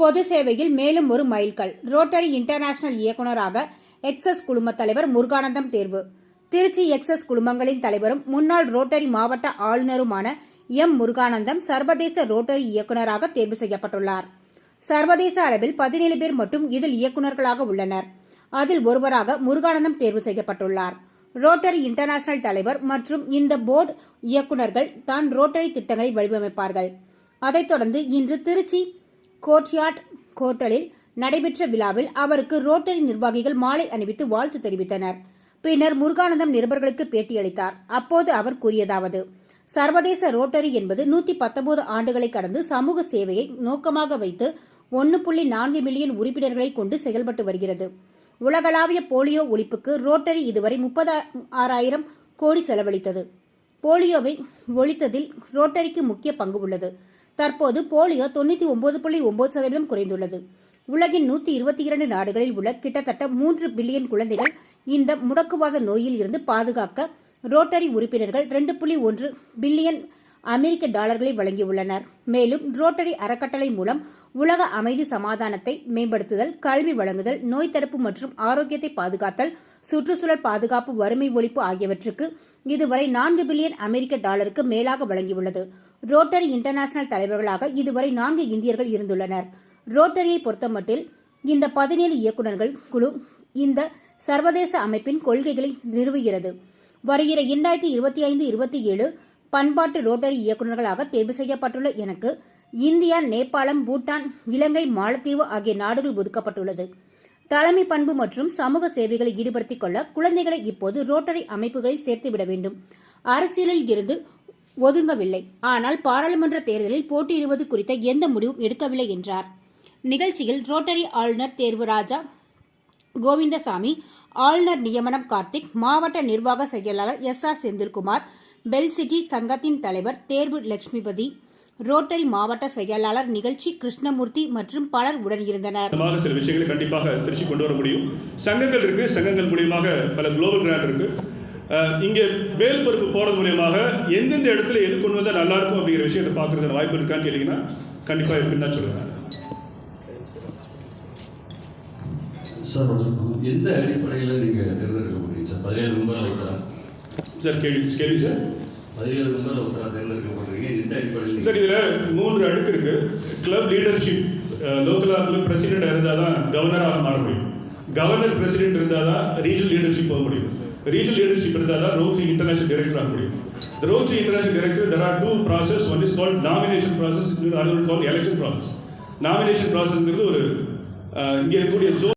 பொது சேவையில் மேலும் ஒரு மைல்கல். ரோட்டரி இன்டர்நேஷனல் இயக்குநராக எக்ஸஸ் குழும தலைவர் முருகானந்தம் தேர்வு. திருச்சி எக்ஸஸ் குழுமங்களின் தலைவரும் முன்னாள் ரோட்டரி மாவட்ட ஆளுநருமான எம் முருகானந்தம் சர்வதேச ரோட்டரி இயக்குநராக தேர்வு செய்யப்பட்டுள்ளார். சர்வதேச அளவில் பதினேழு பேர் மட்டும் இதில் இயக்குநர்களாக உள்ளனர். அதில் ஒருவராக முருகானந்தம் தேர்வு செய்யப்பட்டுள்ளார். ரோட்டரி இன்டர்நேஷனல் தலைவர் மற்றும் இந்த போர்டு இயக்குநர்கள் தான் ரோட்டரி திட்டங்களை வடிவமைப்பார்கள். அதைத் தொடர்ந்து இன்று திருச்சி கோர்ட்யார்ட் கோட்டலில் நடைபெற்ற விழாவில் அவருக்கு ரோட்டரி நிர்வாகிகள் மாலை அணிவித்து வாழ்த்து தெரிவித்தனர். பின்னர் முருகானந்தம் நிருபர்களுக்கு பேட்டியளித்தார் அப்போது அவர் கூறியதாவது சர்வதேச ரோட்டரி என்பது நூத்தி பத்தொன்பது ஆண்டுகளை கடந்து சமூக சேவையை நோக்கமாக வைத்து ஒன்று புள்ளி நான்கு மில்லியன் உறுப்பினர்களை கொண்டு செயல்பட்டு வருகிறது. உலகளாவிய போலியோ ஒழிப்புக்கு ரோட்டரி இதுவரை முப்பது ஆறாயிரம் கோடி செலவழித்தது. போலியோவை ஒழித்ததில் ரோட்டரிக்கு முக்கிய பங்கு உள்ளது. தற்போது போலியோ தொண்ணூத்தி ஒன்பது புள்ளி ஒன்பது சதவீதம் குறைந்துள்ளது. உலகின் நூத்தி இருபத்தி இரண்டு நாடுகளில் உள்ள கிட்டத்தட்ட மூன்று பில்லியன் குழந்தைகள் இந்த முடக்குவாத நோயில் இருந்து பாதுகாக்க ரோட்டரி உறுப்பினர்கள் ரெண்டு புள்ளி ஒன்று பில்லியன் அமெரிக்க டாலர்களை வழங்கியுள்ளனர். மேலும் ரோட்டரி அறக்கட்டளை மூலம் உலக அமைதி சமாதானத்தை மேம்படுத்துதல் கல்வி வழங்குதல் நோய் தடுப்பு மற்றும் ஆரோக்கியத்தை பாதுகாத்தல் சுற்றுச்சூழல் பாதுகாப்பு வறுமை ஒழிப்பு ஆகியவற்றுக்கு இதுவரை நான்கு பில்லியன் அமெரிக்க டாலருக்கு மேலாக வழங்கியுள்ளது. ரோட்டரி இன்டர்நேஷனல் தலைவர்களாக இதுவரை நான்கு இந்தியர்கள் இருந்துள்ளனர். ரோட்டரியை பொறுத்தமட்டில் இந்த பதினேழு இயக்குநர்கள் குழு இந்த சர்வதேச அமைப்பின் கொள்கைகளை நிறுவுகிறது. வருகிற இரண்டாயிரத்தி இருபத்தி ஐந்து இருபத்தி ஏழு பண்பாட்டு ரோட்டரி இயக்குநர்களாக தேர்வு செய்யப்பட்டுள்ள எனக்கு இந்தியா நேபாளம் பூட்டான் இலங்கை மாலத்தீவு ஆகிய நாடுகள் ஒதுக்கப்பட்டுள்ளது. தலைமை பண்பு மற்றும் சமூக சேவைகளை ஈடுபடுத்திக் கொள்ள குழந்தைகளை இப்போது ரோட்டரி அமைப்புகளில் சேர்த்துவிட வேண்டும். அரசியலில் இருந்து ஒதுங்கவில்லை. ஆனால் பாராளுமன்ற தேர்தலில் போட்டியிடுவது குறித்த எந்த முடிவும் எடுக்கவில்லை என்றார். நிகழ்ச்சியில் ரோட்டரி ஆளுநர் தேர்வு ராஜா கோவிந்தசாமி ஆளுநர் நியமனம் கார்த்திக் மாவட்ட நிர்வாக செயலாளர் S R Senthilkumar Bell City சங்கத்தின் தலைவர் தேர்வு லட்சுமிபதி ரோட்டரி மாவட்ட செயலாளர் நிகழ்ச்சி கிருஷ்ணமூர்த்தி மற்றும் பலர் உடனிருந்தனர் மூலமாக சில விஷயங்களை கண்டிப்பாக திருச்சி கொண்டு வர முடியும். சங்கங்கள் இருக்கு சங்கங்கள் மூலியமாக பல குளோபல் கிராண்ட் இருக்கு. இங்கே வேல் பொறுப்பு போறது மூலியமாக எந்தெந்த இடத்துல எது கொண்டு வந்தால் நல்லா இருக்கும் அப்படிங்கிற விஷயத்தை பார்க்கறதுக்கு வாய்ப்பு இருக்கான்னு கேட்டீங்கன்னா கண்டிப்பாக இருக்குன்னு தான் சொல்லுவேன் சார் எந்த அடிப்படையில் நீங்கள் தேர்ந்தெடுக்க முடியும்? சார் பதினேழு ஒருத்தரா சார் கேள்வி கேள்வி சார். பதினேழு மெம்பர் ஒருத்தரா தேர்ந்தெடுக்க போகிறீங்க எந்த அடிப்படையில் சார் இதில் மூன்று அடுக்கு இருக்கு. கிளப் லீடர்ஷிப் லோக்கல் பிரசிடென்ட் இருந்தால் தான் கவர்னராக மாற முடியும். கவர்னர் பிரசிடென்ட் இருந்தால் தான் ரீஜனல் லீடர்ஷிப் போக முடியும். ரீஜனல் லீடர்ஷிப் இருந்தால் தான் ரோட்ரி இன்டர்நேஷனல் டைரக்டர் ஆக முடியும். The international director there are two process. One is called nomination process another called election process. Nomination processங்கிறது ஒரு இங்கே இருக்கக்கூடிய